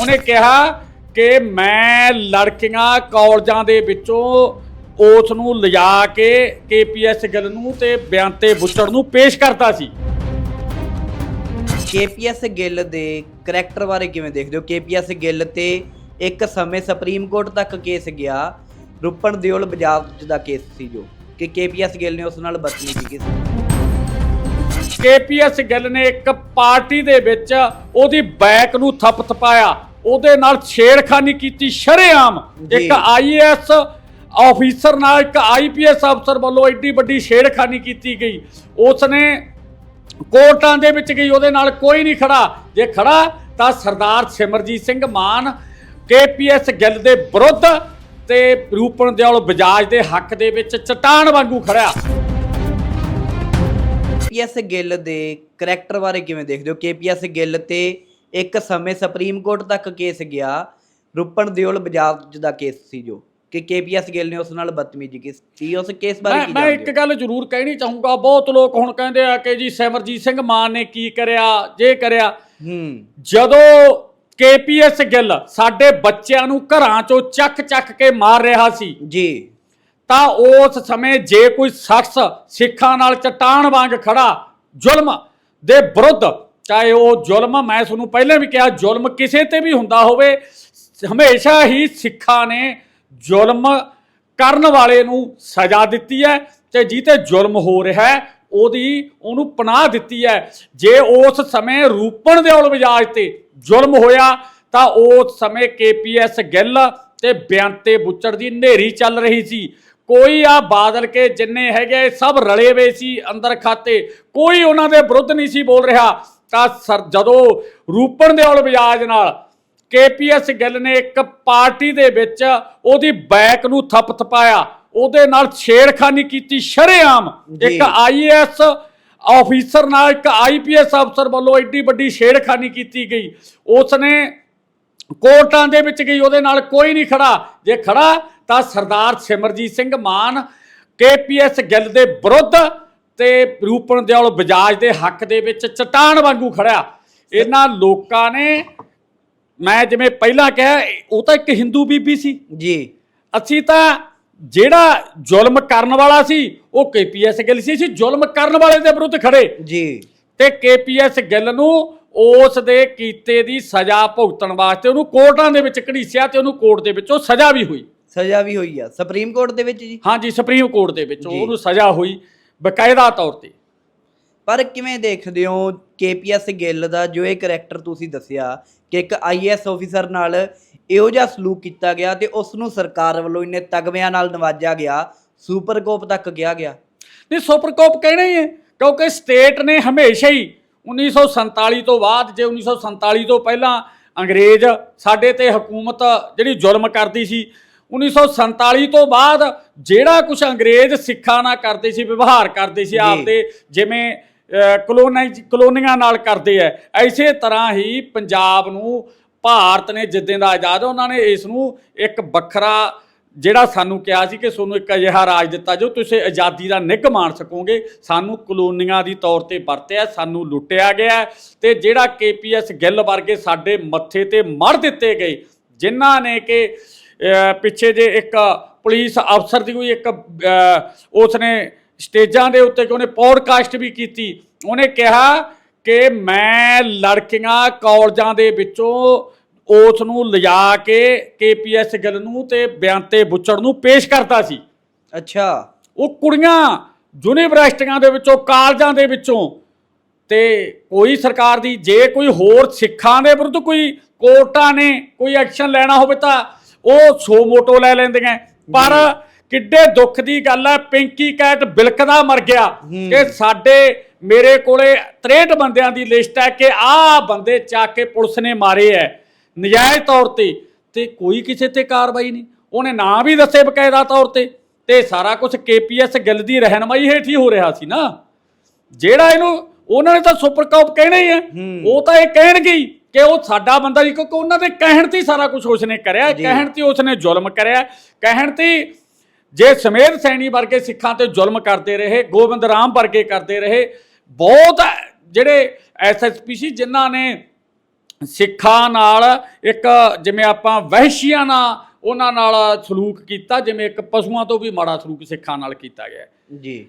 ਉਹਨੇ ਕਿਹਾ ਕਿ ਮੈਂ ਲੜਕੀਆਂ ਕਾਲਜਾਂ ਦੇ ਵਿੱਚੋਂ ਉਸ ਨੂੰ ਲਿਜਾ ਕੇ ਕੇਪੀਐਸ ਗਿੱਲ ਨੂੰ ਤੇ ਬਿਆੰਤੇ ਬੁੱਚੜ ਨੂੰ ਪੇਸ਼ ਕਰਦਾ ਸੀ। ਕੇਪੀਐਸ ਗਿੱਲ ਦੇ ਕਰੈਕਟਰ ਬਾਰੇ ਕਿਵੇਂ ਦੇਖਦੇ ਹੋ? ਕੇਪੀਐਸ ਗਿੱਲ ਤੇ ਇੱਕ ਸਮੇਂ ਸੁਪਰੀਮ ਕੋਰਟ ਤੱਕ ਕੇਸ ਗਿਆ। ਰੁਪਨ ਦਿਓਲ ਬਜਾਜ ਦਾ ਕੇਸ ਸੀ ਜੋ ਕਿ ਕੇਪੀਐਸ ਗਿੱਲ ਨੇ ਉਸ ਨਾਲ ਬਦਤਮੀਜ਼ੀ ਕੀਤੀ ਕੇਪੀਐਸ ਗਿੱਲ ਨੇ ਇੱਕ ਪਾਰਟੀ ਦੇ ਵਿੱਚ ਉਹਦੀ ਬੈਕ ਨੂੰ ਥੱਪ ਥਪਾਇਆ ਉਹਦੇ ਨਾਲ ਛੇੜਖਾਨੀ ਕੀਤੀ ਸ਼ਰੇਆਮ। ਇੱਕ ਆਈਏਐਸ ਆਫੀਸਰ ਨਾਲ ਇੱਕ ਆਈਪੀਐਸ ਅਫਸਰ ਵੱਲੋਂ ਐਡੀ ਵੱਡੀ ਛੇੜਖਾਨੀ ਕੀਤੀ ਗਈ। ਉਸ ਨੇ ਕੋਰਟਾਂ ਦੇ ਵਿੱਚ ਗਈ ਉਹਦੇ ਨਾਲ ਕੋਈ ਨਹੀਂ ਖੜਾ। ਜੇ ਖੜਾ ਤਾਂ ਸਰਦਾਰ ਸਿਮਰਜੀਤ ਸਿੰਘ ਮਾਨ ਕੇਪੀਐਸ ਗਿੱਲ ਦੇ ਵਿਰੁੱਧ ਤੇ ਰੂਪਨ ਦਿਓਲ ਬਜਾਜ ਦੇ ਹੱਕ ਦੇ ਵਿੱਚ ਚਟਾਨ ਵਾਂਗੂ ਖੜਿਆ। ਕੇਪੀਐਸ ਗਿੱਲ ਦੇ ਕਰੈਕਟਰ ਬਾਰੇ ਕਿਵੇਂ ਦੇਖਦੇ ਹੋ? ਕੇਪੀਐਸ ਗਿੱਲ ਤੇ ਇੱਕ ਸਮੇਂ ਸੁਪਰੀਮ ਕੋਰਟ ਤੱਕ ਕੇਸ ਗਿਆ ਰੁਪਨ ਦਿਓਲ ਬਜਾਜ ਦਾ ਕੇਸ ਸੀ ਜੋ ਕਿ ਕੇਪੀਐਸ ਗਿੱਲ ਨੇ ਉਸ ਨਾਲ ਬਦਤਮੀਜ਼ੀ ਕੀਤੀ। ਉਸ ਕੇਸ ਬਾਰੇ ਮੈਂ ਕੀ ਮੈਂ ਜਾਣਦੇ ਇੱਕ ਹੋ? ਗੱਲ ਜ਼ਰੂਰ ਕਹਿਣੀ ਚਾਹੂੰਗਾ ਬਹੁਤ ਲੋਕ ਹੁਣ ਕਹਿੰਦੇ ਆ ਕਿ ਜੀ ਸਿਮਰਜੀਤ ਸਿੰਘ ਮਾਨ ਨੇ ਕੀ ਕਰਿਆ ਜੇ ਕਰਿਆ। ਹੂੰ। ਜਦੋਂ ਕੇਪੀਐਸ ਗਿੱਲ ਸਾਡੇ ਬੱਚਿਆਂ ਨੂੰ ਘਰਾਂ ਚੋਂ ਚੱਕ ਚੱਕ ਕੇ ਮਾਰ ਰਿਹਾ ਸੀ ਜੀ। ਤਾਂ ਉਸ ਸਮੇਂ ਜੇ ਕੋਈ ਸ਼ਖਸ ਸਿੱਖਾਂ ਨਾਲ ਚਟਾਨ ਵਾਂਗ ਖੜਾ ਜ਼ੁਲਮ ਦੇ ਵਿਰੁੱਧ ਚਾਹੇ ਉਹ ਜ਼ੁਲਮ, ਮੈਂ ਤੁਹਾਨੂੰ ਪਹਿਲਾਂ ਵੀ ਕਿਹਾ, ਜ਼ੁਲਮ ਕਿਸੇ ਤੇ ਵੀ ਹੁੰਦਾ ਹੋਵੇ, ਹਮੇਸ਼ਾ ਹੀ ਸਿੱਖਾਂ ਨੇ ਜ਼ੁਲਮ ਕਰਨ ਵਾਲੇ ਨੂੰ ਸਜ਼ਾ ਦਿੱਤੀ ਹੈ ਤੇ ਜਿੱਤੇ ਜ਼ੁਲਮ ਹੋ ਰਿਹਾ ਹੈ, ਉਹਦੀ ਉਹਨੂੰ ਪਨਾਹ ਦਿੱਤੀ ਹੈ। ਜੇ ਉਸ ਸਮੇਂ ਰੂਪਣ ਦੇ ਉਲਵਜਾਜ ਤੇ ਜ਼ੁਲਮ ਹੋਇਆ, ਤਾਂ ਉਸ ਸਮੇਂ ਕੇਪੀਐਸ ਗਿੱਲ ਤੇ ਬਿਆੰਤੇ ਬੁੱਚੜ ਦੀ ਨੇਰੀ ਚੱਲ ਰਹੀ ਸੀ। ਕੋਈ ਆ ਬਾਦਲ ਕੇ ਜਿੰਨੇ ਹੈਗੇ, ਸਭ ਰਲੇ ਵੇ ਸੀ ਅੰਦਰ ਖਾਤੇ। ਕੋਈ ਉਹਨਾਂ ਦੇ ਵਿਰੁੱਧ ਨਹੀਂ ਸੀ ਬੋਲ ਰਿਹਾ। ਤਾਂ ਸਰ ਜਦੋਂ ਰੂਪਣ ਦੇ ਉਲਵਜਾਜ ਨਾਲ ਕੇਪੀਐਸ ਗਿੱਲ ਨੇ ਇੱਕ ਪਾਰਟੀ ਦੇ ਵਿੱਚ ਉਹਦੀ ਬੈਕ ਨੂੰ ਥੱਪ ਥਪਾਇਆ ਉਹਦੇ ਨਾਲ ਛੇੜਖਾਨੀ ਕੀਤੀ ਸ਼ਰੇਆਮ। ਇੱਕ ਆਈਏਐਸ ਆਫੀਸਰ ਨਾਲ ਇੱਕ ਆਈਪੀਐਸ ਅਫਸਰ ਵੱਲੋਂ ਐਡੀ ਵੱਡੀ ਛੇੜਖਾਨੀ ਕੀਤੀ ਗਈ। ਉਸ ਨੇ ਕੋਰਟਾਂ ਦੇ ਵਿੱਚ ਗਈ ਉਹਦੇ ਨਾਲ ਕੋਈ ਨਹੀਂ ਖੜਾ। ਜੇ ਖੜਾ ਤਾਂ ਸਰਦਾਰ ਸਿਮਰਜੀਤ ਸਿੰਘ ਮਾਨ ਕੇਪੀਐਸ ਗਿੱਲ ਦੇ ਵਿਰੁੱਧ ਤੇ ਰੂਪਨ ਦਿਓਲ ਬਜਾਜ ਦੇ ਹੱਕ ਦੇ ਵਿੱਚ ਚਟਾਨ ਵਾਂਗੂ ਖੜਿਆ। ਇਹਨਾਂ ਲੋਕਾਂ ਨੇ ਮੈਂ ਜਿਵੇਂ ਪਹਿਲਾਂ ਕਿਹਾ ਉਹ ਤਾਂ ਇੱਕ ਹਿੰਦੂ ਬੀਬੀ ਸੀ। ਜੀ। ਅਸੀਂ ਤਾਂ ਜਿਹੜਾ ਜ਼ੁਲਮ ਕਰਨ ਵਾਲਾ ਸੀ ਉਹ ਕੇਪੀਐਸ ਗਿੱਲ ਸੀ। ਅਸੀਂ ਜ਼ੁਲਮ ਕਰਨ ਵਾਲੇ ਦੇ ਵਿਰੁੱਧ ਖੜੇ। ਜੀ। ਤੇ ਕੇਪੀਐਸ ਗਿੱਲ ਨੂੰ ਉਸ ਦੇ ਕੀਤੇ ਦੀ ਸਜ਼ਾ ਭੁਗਤਣ ਵਾਸਤੇ ਉਹਨੂੰ ਕੋਰਟਾਂ ਦੇ ਵਿੱਚ ਘੜੀਸਿਆ ਤੇ ਉਹਨੂੰ ਕੋਰਟ ਦੇ ਵਿੱਚੋਂ ਸਜ਼ਾ ਵੀ ਹੋਈ। ਸਜ਼ਾ ਵੀ ਹੋਈ ਆ। ਸੁਪਰੀਮ ਕੋਰਟ ਦੇ ਵਿੱਚ ਜੀ? ਹਾਂਜੀ ਸੁਪਰੀਮ ਕੋਰਟ ਦੇ ਵਿੱਚ। ਉਹਨੂੰ ਸਜ਼ਾ ਹੋਈ। ਬਕਾਇਦਾ ਤੌਰ ਤੇ। ਪਰ ਕਿਵੇਂ ਦੇਖਦੇ ਹੋ ਕੇਪੀਐਸ ਗਿੱਲ ਦਾ ਜੋ ਇਹ ਕਰੈਕਟਰ ਤੁਸੀਂ ਦੱਸਿਆ ਕਿ ਇੱਕ ਆਈਐਸ ਆਫੀਸਰ ਨਾਲ ਇਹੋ ਜਿਹਾ ਸਲੂਕ ਕੀਤਾ ਗਿਆ ਤੇ ਉਸ ਨੂੰ ਸਰਕਾਰ ਵੱਲੋਂ ਇੰਨੇ ਤਗਮਿਆਂ ਨਾਲ ਨਵਾਜਿਆ ਗਿਆ ਸੁਪਰ ਕੋਪ ਤੱਕ ਗਿਆ ਗਿਆ? ਨਹੀਂ ਸੁਪਰ ਕੋਪ ਕਹਿਣਾ ਹੀ ਹੈ ਕਿਉਂਕਿ ਸਟੇਟ ਨੇ ਹਮੇਸ਼ਾ ਹੀ 1947 ਤੋਂ ਬਾਅਦ ਜੇ 1947 ਤੋਂ ਪਹਿਲਾਂ ਅੰਗਰੇਜ਼ ਸਾਡੇ ਤੇ ਹਕੂਮਤ ਜਿਹੜੀ ਜ਼ੁਲਮ ਕਰਦੀ ਸੀ 1947 ਤੋਂ ਬਾਅਦ ਜਿਹੜਾ ਕੁਝ ਅੰਗਰੇਜ਼ ਸਿੱਖਾਂ ਨਾਲ ਕਰਦੇ ਸੀ ਵਿਵਹਾਰ ਕਰਦੇ ਸੀ। ਆਪਦੇ ਜਿਵੇਂ ਕਲੋਨਾਈਜ਼ ਕਲੋਨੀਆਂ ਨਾਲ ਕਰਦੇ ਐ ਐਸੇ ਤਰ੍ਹਾਂ ਹੀ ਪੰਜਾਬ ਨੂੰ ਭਾਰਤ ਨੇ ਜਿੱਦਾਂ ਦਾ ਆਜ਼ਾਦ ਉਹਨਾਂ ਨੇ ਇਸ ਨੂੰ ਇੱਕ ਵੱਖਰਾ ਜਿਹੜਾ ਸਾਨੂੰ ਕਿਹਾ ਸੀ ਕਿ ਤੁਹਾਨੂੰ ਇੱਕ ਅਜਿਹਾ ਰਾਜ ਦਿੱਤਾ ਜੋ ਤੁਸੀਂ ਆਜ਼ਾਦੀ ਦਾ ਨਿੱਘ ਮਾਣ ਸਕੋਗੇ ਸਾਨੂੰ ਕਲੋਨੀਆਂ ਦੀ ਤੌਰ ਤੇ ਵਰਤਿਆ ਸਾਨੂੰ ਲੁੱਟਿਆ ਗਿਆ ਤੇ ਜਿਹੜਾ ਕੇਪੀਐਸ ਗਿੱਲ ਵਰਗੇ ਸਾਡੇ ਮੱਥੇ ਤੇ ਮੜ ਦਿੱਤੇ ਗਏ ਜਿਨ੍ਹਾਂ ਨੇ ਕਿ ਪਿੱਛੇ ਜੇ ਇੱਕ ਪੁਲਿਸ ਅਫਸਰ ਦੀ ਕੋਈ ਇੱਕ ਉਸਨੇ ਸਟੇਜਾਂ ਦੇ ਉੱਤੇ ਕਿ ਉਹਨੇ ਪੌਡਕਾਸਟ ਵੀ ਕੀਤੀ ਉਹਨੇ ਕਿਹਾ ਕਿ ਮੈਂ ਲੜਕੀਆਂ ਕਾਲਜਾਂ ਦੇ ਵਿੱਚੋਂ ਉਸ ਨੂੰ ਲਿਜਾ ਕੇ ਕੇਪੀਐਸ ਗਿੱਲ ਨੂੰ ਤੇ ਬਿਆੰਤੇ ਬੁੱਚੜ ਨੂੰ ਪੇਸ਼ ਕਰਦਾ ਸੀ। ਅੱਛਾ। ਉਹ ਕੁੜੀਆਂ ਯੂਨੀਵਰਸਿਟੀਆਂ ਦੇ ਵਿੱਚੋਂ ਕਾਲਜਾਂ ਦੇ ਵਿੱਚੋਂ ਤੇ ਕੋਈ ਸਰਕਾਰ ਦੀ ਜੇ ਕੋਈ ਹੋਰ ਸਿੱਖਾਂ ਦੇ ਵਿਰੁੱਧ ਕੋਈ ਕੋਰਟਾਂ ਨੇ ਕੋਈ ਐਕਸ਼ਨ ਲੈਣਾ ਹੋਵੇ ਤਾਂ ਉਹ ਸੋ ਮੋਟੋ ਲੈ ਲੈਂਦੀਆਂ। ਪਰ ਕਿੱਡੇ ਦੁੱਖ ਦੀ ਗੱਲ ਹੈ ਪਿੰਕੀ ਕੈਟ ਬਿਲਕਦਾ ਮਰ ਗਿਆ। ਕਿ ਸਾਡੇ ਮੇਰੇ ਕੋਲੇ 63 ਬੰਦਿਆਂ ਦੀ ਲਿਸਟ ਹੈ ਕਿ ਆਹ ਬੰਦੇ ਚੱਕ ਕੇ ਪੁਲਿਸ ਨੇ ਮਾਰੇ ਐ ਨਜਾਇਜ਼ ਤੌਰ ਤੇ। ਤੇ ਕੋਈ ਕਿਸੇ ਤੇ ਕਾਰਵਾਈ ਨਹੀਂ। ਉਹਨੇ ਨਾਂ ਵੀ ਦੱਸੇ ਬਕਾਇਦਾ ਤੌਰ ਤੇ। ਤੇ ਸਾਰਾ ਕੁਝ ਕੇਪੀਐਸ ਗਿੱਲ ਦੀ ਰਹਿਨਮਾਈ ਹੇਠ ਹੀ ਹੋ ਰਿਹਾ ਸੀ ਨਾ। ਜਿਹੜਾ ਇਹਨੂੰ ਉਹਨਾਂ ਨੇ ਤਾਂ ਸੁਪਰ ਕਾਪ ਕਹਿਣਾ ਹੀ ਹੈ। ਉਹ ਤਾਂ ਇਹ ਕਹਿਣਗੇ ਹੀ। ਕਿ ਉਹ ਸਾਡਾ ਬੰਦਾ ਜੀ ਕਿਉਂਕਿ ਉਹਨਾਂ ਦੇ ਕਹਿਣ ਤੇ ਹੀ ਸਾਰਾ ਕੁਝ ਉਸਨੇ ਕਰਿਆ। ਕਹਿਣ ਤੇ ਉਸਨੇ ਜ਼ੁਲਮ ਕਰਿਆ ਕਹਿਣ ਤੇ ਜੇ ਸਮੇਧ ਸੈਣੀ ਵਰਗੇ ਸਿੱਖਾਂ ਤੇ ਜ਼ੁਲਮ ਕਰਦੇ ਰਹੇ ਗੋਬਿੰਦ ਰਾਮ ਵਰਗੇ ਕਰਦੇ ਰਹੇ ਬਹੁਤ ਜਿਹੜੇ ਐਸਐਸਪੀ ਸੀ ਜਿਨ੍ਹਾਂ ਨੇ ਸਿੱਖਾਂ ਨਾਲ ਇੱਕ ਜਿਵੇਂ ਆਪਾਂ ਵਹਿਸ਼ੀਆਂ ਨਾਲ ਉਹਨਾਂ ਨਾਲ ਸਲੂਕ ਕੀਤਾ ਜਿਵੇਂ ਇੱਕ ਪਸ਼ੂਆਂ ਤੋਂ ਵੀ ਮਾੜਾ ਸਲੂਕ ਸਿੱਖਾਂ ਨਾਲ ਕੀਤਾ ਗਿਆ। ਜੀ